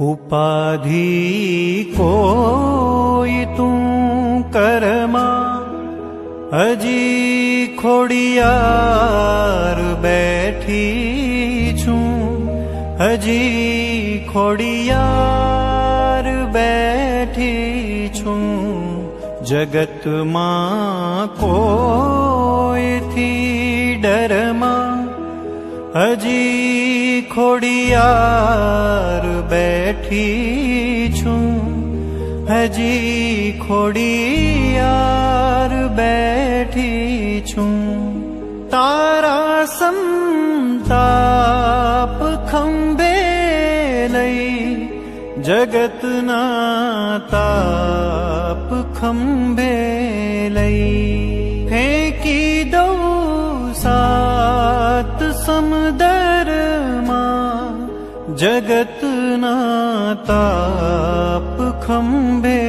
उपाधि कोई तू करमा अजी मा बैठी छू। अजी खोडियार छू। जगत मा को હજી ખોડિયાર બેઠી છું હજી ખોડિયાર બેઠી છું તારા સંતાપ ખંભે લઈ જગતના તાપ ખંભે લઈ जगतना तापखम्भे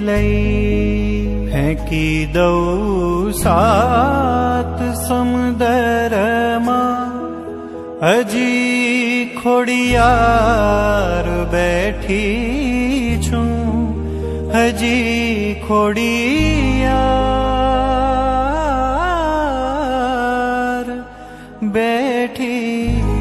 लेकि दो सारमा अजी खोडियार बैठी छु। अजी खोडिया बैठी